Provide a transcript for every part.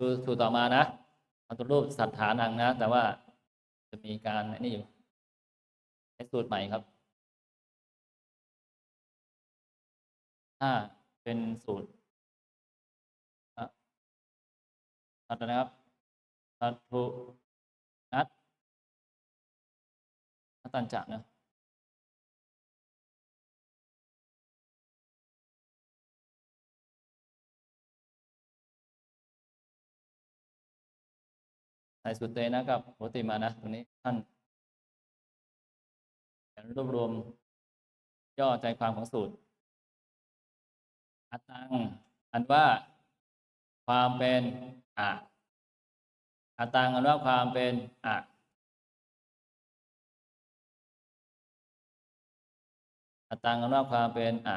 ดูสูตรต่อมานะอัตรูปสัตฐานังนะ แต่ว่าจะมีการนี่อยู่ใช้สูตรใหม่ครับ ถ้าเป็นสูตรอะตัดนะครับตัดทุนัดนัดตันจะนะ ใส่สุดเตนะกับโหติมานะตรงนี้ท่านรวบรวม ย่อใจความของสูตร อัตัง อันว่าความเป็นอะอัตังอันว่าความเป็นอะอัตตังอันว่าความเป็นอะ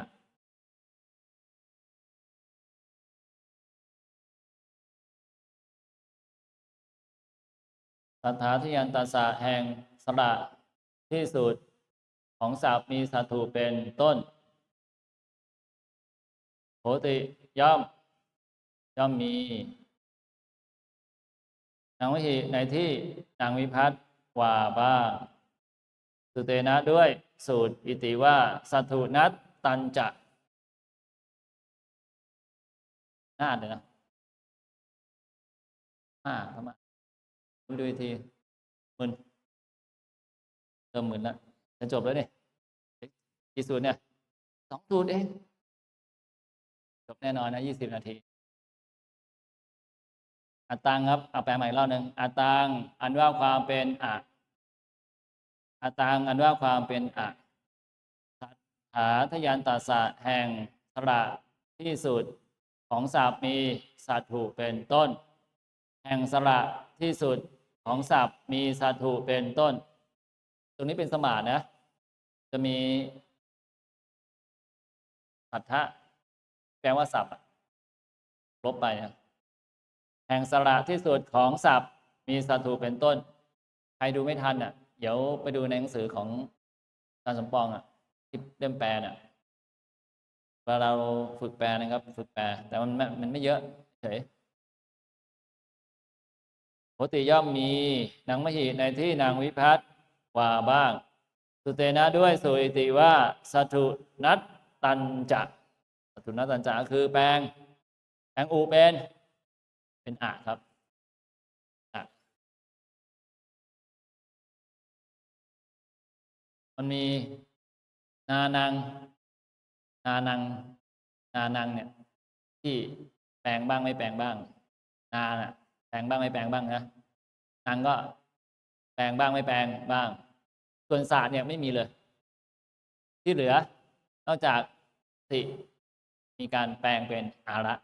สัทธาที่ยันตสะแห่งสระที่สุดของศัพมีสัตถุเป็นต้นโหติย่อม ย่อมมีนางวิหิในที่นางวิพัฒน์ว่าบ้างสุเตนะด้วยสูตรอิติว่าสัตถุนัตตันจะน่าอ่านเลยนะอ่าเข้ามา ดูอีกทีมื่นเติมหมื่นละจะจบแล้วเนี่ยกี่สูตรเนี่ยสองสูตรเองจบแน่นอนนะยี่สิบนาทีอัตังครับเอาแปลใหม่อีกรอบหนึ่งอัตังอันว่าความเป็นอะอัตังอันว่าความเป็นอะสัทาทยันตัสะแห่งสระที่สุดของศัพท์มีสัตถุเป็นต้น แห่งสระที่สุด ของศัพท์มีสัตถุเป็นต้น ตรงนี้เป็นสมานะ จะมีสัทธะแปลว่าศัพท์ลบไปนะแห่งสระที่สุดของศัพท์มีสัตถุเป็นต้น ใครดูไม่ทันอะ เดี๋ยวไปดูในหนังสือของอาจารย์สมปองอะที่เล่มแปลน่ะเวลาเราฝึกแปลนะครับ ฝึกแปลแต่มันไม่มันไม่เยอะเฉย โหติย่อมมีนางมหิในที่นางวิพัฒว่าบ้าง สุเตนะด้วยสุอิติว่าสัตุนัตตันจะสัตุนัตตัญจาคือแปลงแปลงอูเป็น เป็นอะครับอะมันมีนานัง นานัง นานังเนี่ย ที่แปลงบ้างไม่แปลงบ้าง นาน่ะ ลงบ้างไม่แปลงบ้างนะนางก็แปลงบ้างไม่แปลงบ้าง ส่วนศาสตร์เนี่ยไม่มีเลย ที่เหลือ นอกจากสิมีการแปลงเป็นอาระ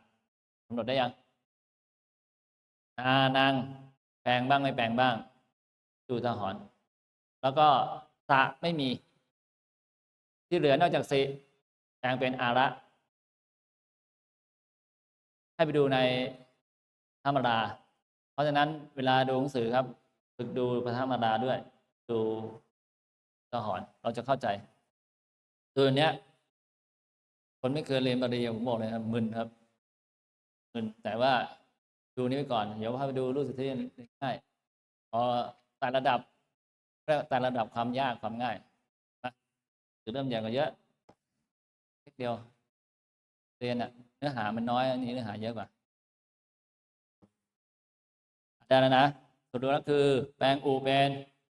กำหนดได้ยังอานางแปลงบ้างไม่แปลงบ้าง ดูทหรณ์แล้วก็สะไม่มี ที่เหลือนอกจากสิแปลงเป็นอาระ ให้ไปดูในธรรมดา เพราะฉะนั้นเวลาดูหนังสือครับ ฝึกดูพระธรรมดาด้วย ดูทหรณ์เราจะเข้าใจตัวเนี้ย คนไม่เคยเรียนบาลีผมบอกเลยครับมึนครับมึนแต่ว่าดูนี้ไปก่อน เดี๋ยวพาไปดูรูปสุทธิง่ายพอแต่ระดับแต่ระดับความยากความง่ายนะคือเริ่มใหญ่กว่าเยอะเล็กเดียว เรียนอะเนื้อหามันน้อยอันนี้เนื้อหาเยอะกว่า ได้แล้วนะสุดท้ายคือแปลงอูเป็น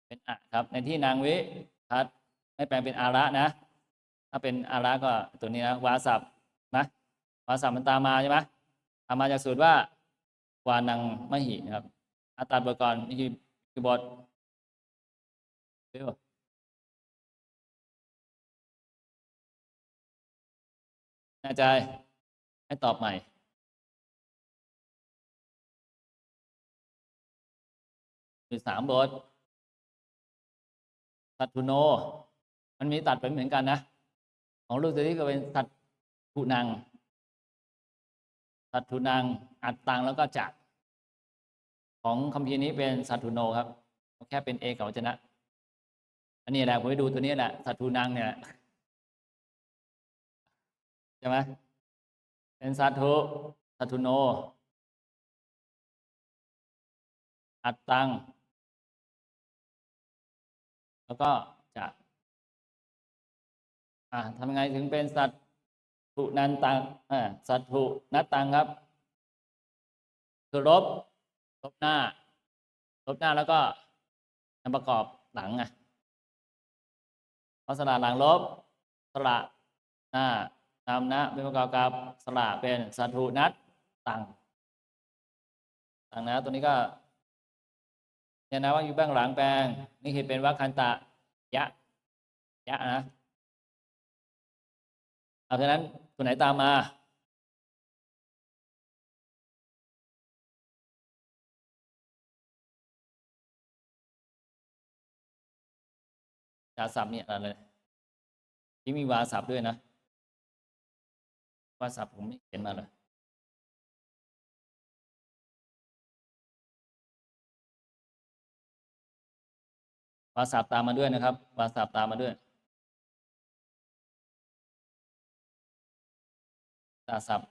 เป็นอะครับ ในที่นางวิพัดไม่แปลงเป็นอาระนะ ถ้าเป็นอาระก็ตัวนี้นะวาสับนะวาสับมันตามมาใช่ไหมตามมาจากสูตรว่าวานังมหินะครับอาตัดบทก่อนนี่คือคือบทเร็วแน่ใจให้ตอบใหม่ มีสามบทสัตทุโน มันมีตัดไปเหมือนกันนะ ของลูกเสือที่ก็เป็นสัตถุนัง สัตถุนัง อัดตังแล้วก็จักของคำพีร์นี้เป็นสัตถุโนครับ แค่เป็นเอกวจนะ อันนี้แหละผมไปดูตัวนี้แหละ สัตถุนังเนี่ยใช่ไหมเป็นสัตถุสัตถุโน อัดตัง แล้วก็จะอ่าทำยังไงถึงเป็นสัตถุนันตังอ่าสัตถุนัตตังครับ คือลบลบหน้า ลบหน้าแล้วก็นำประกอบหลังไงเพราะสระหลังลบสระหน้านำนะเป็นประกอบกับสระเป็นสัตถุนัตตังตังนะตัวนี้ก็ ยนะว่าอยู่เบื้องหลังแปลงนี่คือเป็นวัคคันตะยะยะนะเอาเพราะนั้นตัวไหนตามมาจาศัพท์เนี่ยอะไรที่มีวาศัพท์ด้วยนะ วาศัพท์ผมไม่เขียนมาเลย วาศัพท์ตามมาด้วยนะครับ วาศัพท์ตามมาด้วยตาศัพท์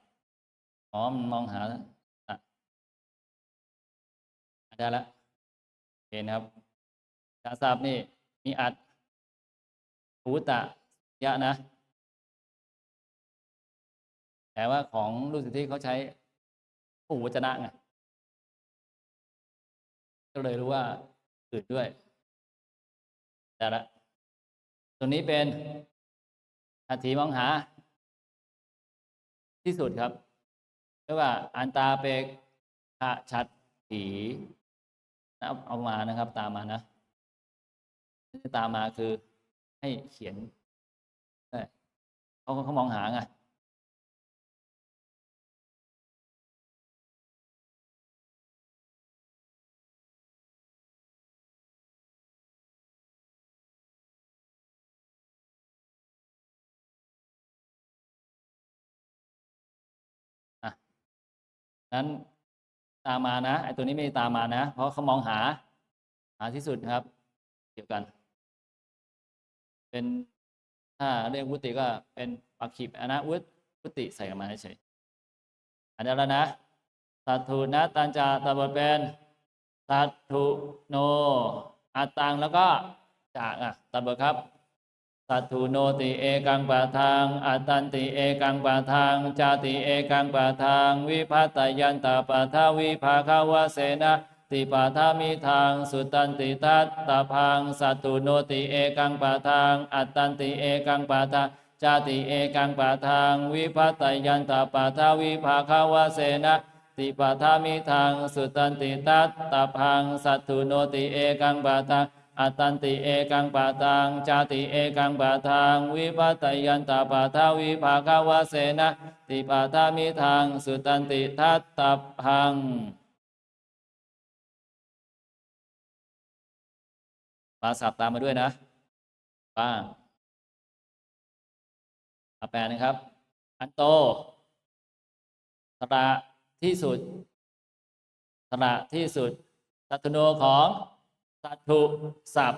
อ๋อมันมองหาได้แล้วโอเคนครับตาศัพท์นี่มีอัดหูตะยะนะ แต่ว่าของรุ่นสิทธิเขาใช้ผู้วจนะไงก็เลยรู้ว่าอืดด้วย แต่ละตัวนี้เป็นอัฐิมองหา ที่สุดครับเรียกว่าอันตาเปกขะชัดถีนะเอามานะครับ ตามมานะที่ตามมาคือให้เขียนเออเขาเขามองหาไง นั้นตามมานะไอตัวนี้ไม่ตามมานะ เพราะเขามองหา หาที่สุดนะครับ เกี่ยวกัน เป็นถ้าเรียกวุติก็เป็นปักขิบอนะวุตวุติใส่กันมาเฉยอันนี้แล้วนะสัตถุนะตันจาตบทเป็นสัตถุโนอัตตังแล้วก็จากอะตัดบทครับ สัตถุโนติเอกังปะทางอัตตันติเอกังปะทางจาติเอกังปะทางวิพัตยันตาปะทาวิภาคาวเสนะติปาทามิทางสุตันติทัตตาพังสัตตุโนติเอกังปะทางอัตตันติเอกังปะทางจาติเอกังปะทางวิพัตยันตาปะทาวิภาคาวเสนะติปาทามิทางสุตันติทัตตาพังสัตตุโนติเอกังปะทาง อัตตันติเอกังปะทางจาติเอกังปะทางวิพัตยันตาปะทาวิภาคาวเสนะติปาทามิทางสุตันติทัตตพังมาสับตามมาด้วยนะบ้างอาแปลนะครับ อันโตสระที่สุดสระที่สุดสัตโนของ สัตถุสัพ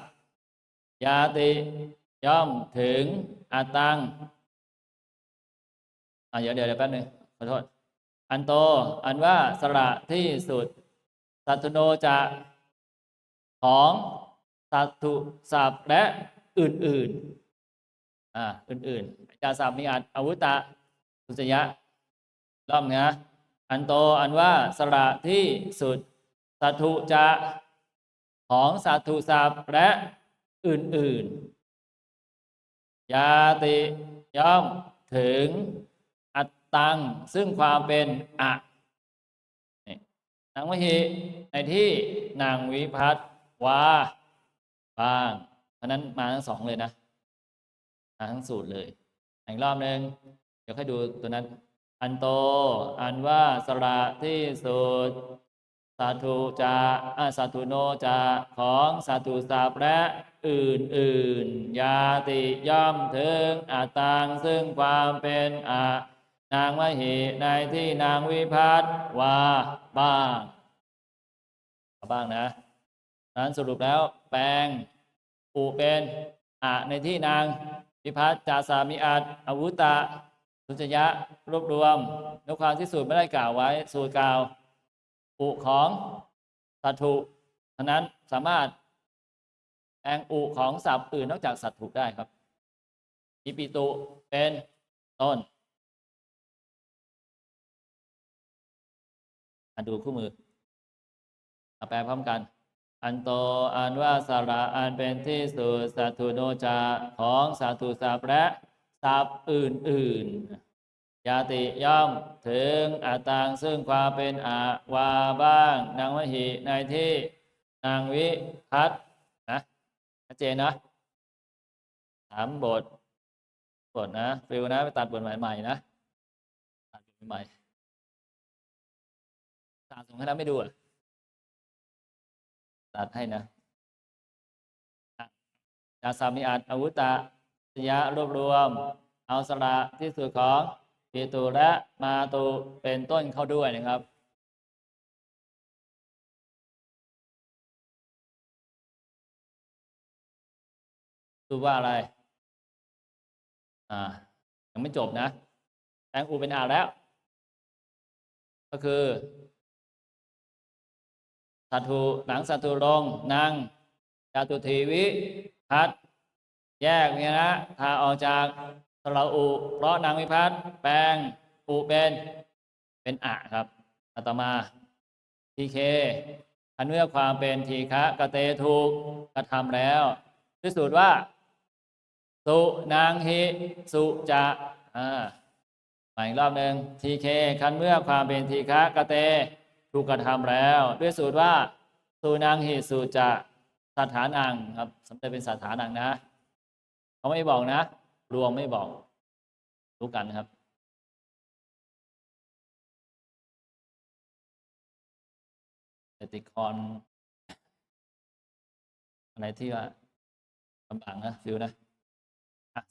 ยาติย่อมถึงอาตังอะเดี๋ยวเดี๋ยวแป๊บนึงขอโทษ อันโต อันว่าสระที่สุด สัตุโนจะของสัตถุสัพและอื่นๆ อ่า อื่นๆจาสัพมีอัดอาวุตะสุจยะรอบนะอันโต อันว่าสระที่สุด สัตถุจะ ของสัตถุสัพและอื่น ๆ ยาติย่อมถึงอัตตัง ซึ่งความเป็นอะนี่นางมหิในที่นางวิพัฒว่าบ้าง เพราะนั้นมาทั้งสองเลยนะ มาทั้งสูตรเลย อีกรอบหนึ่งเดี๋ยวให้ดูตัวนั้น อันโต อันว่าสระที่สุด สัตุจะอาสัตถุโนจะของสัตุสัพและอื่นๆยาติย่อมถึงอาตังซึ่งความเป็นอานางมหิในที่นางวิพัฒน์ว่าบ้างบ้างนะนั้นสรุปแล้วแปลงอุเป็นอะในที่นางพิพัฒน์จาสามิอัดอาวุตตะสุจยะรวบรวมนกความที่สูตรไม่ได้กล่าวไว้สูตรกล่าว อุของสัตถุฉะนั้นสามารถแปลงอุของศัพท์อื่นนอกจากสัตว์ถูกได้ครับอิปิตุเป็นต้นมาดูคู่มือแปลพร้อมกัน อันโตอันว่าสาระอันเป็นที่สุดสัตถุโนจาของสัตถุสัพและสัพอื่นๆ ยาติย่อมถึงอัตตังซึ่งความเป็นอาวาบ้างนางวหิในที่นางวิพัฒนะชัดเจนนะสามบทบทนะฟิวนะ ไปตัดบทใหม่ๆนะตัดบทใหม่ๆตามส่งให้แล้วไม่ดูอะตัดให้นะอะยาสามีอัดอาวุตะสยะรวบรวม เอาสระที่สุดของ ปีตูและมาตูเป็นต้นเข้าด้วยนะครับดูว่าอะไร อ่า ยังไม่จบนะแตงอูเป็นอาแล้ว ก็คือสัตุหลังสัตุรงนางจาตุทีวิพัดแยกเนี่ยนะทาออกจาก สระอุ เพราะนางวิพัฒน์แปลงอุเป็นเป็นอะครับอัตมาทีเคอันเมื่อความเป็นทีฆะกะเตถูกกระทำแล้วพิสูจน์ว่า สุนางหิสุจะอ่าใหม่อีกรอบหนึ่งทีเคคันเมื่อความเป็นทีฆะกะเตถูกกระทำแล้ว ด้วยสูตรว่า สุนางหิสุจะสถานังครับสำเร็จเป็นสถานังนะ เขาไม่บอกนะ รวมไม่บอก รู้กันครับเอติคอนอะไรที่ว่าลำบากนะฟิวนะ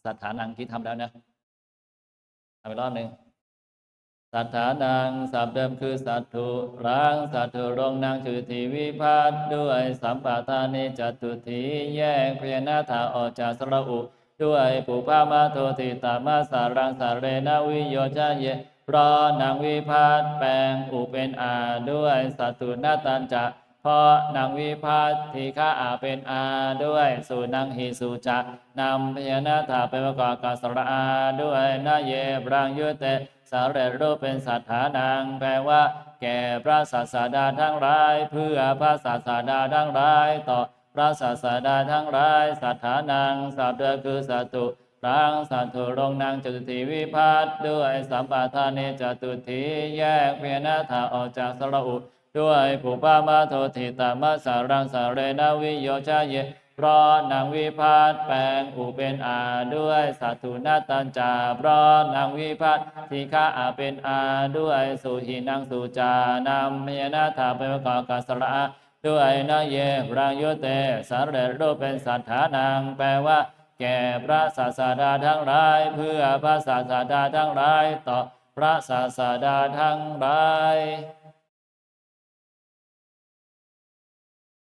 สถานังที่ทำแล้วนะทำอีกรอบหนึ่งสถานังสับเดิมคือสัตถุรังสัตถุรงนางคือทีวิพัฒด้วยสัมปทานิจตุทีแยกพยานาถาออกจากสระอุ ด้วยปุพามาโทติตามาสารังสาเรนาวิโยชาเยพราะนางวิพัฒน์แปลงอุเป็นอาด้วยสัตตุนาตันจะเพราะนางวิพัฒน์ทีฆาอาเป็นอาด้วยสุนางหิสุจะนำพยานาถาไปประกอบกับสระอาด้วยนาเยบรังยุเตสาเรรูปเป็นสัทธานางแปลว่า แก่พระศาสดาทั้งหลาย เพื่อพระศาสดาทั้งหลายต่อ พระศาสดาทั้งหลายสัทธานังสัพเดคือสัตตุรังสัตถุรงนางจตุทีวิพัฒด้วยสัมปทานเนจตุทีแยกเพียนาถาออกจากสระอุด้วยผูปามาโทติตามาสารังสาเรนาวิโยชาเยเพราะนางวิพัฒแปลงอุเป็นอาด้วยสัตถุนาตันจาเพราะนางวิพัฒทีฆาอาเป็นอาด้วยสุหินางสุจานำเมนาถาไปประกอบกัสระอา ด้วยนาเยรังยุเตสารเรรูปเป็นสัทธานังแปลว่า แก่พระศาสดาทั้งหลาย เพื่อพระศาสดาทั้งหลายต่อพระศาสดาทั้งหลาย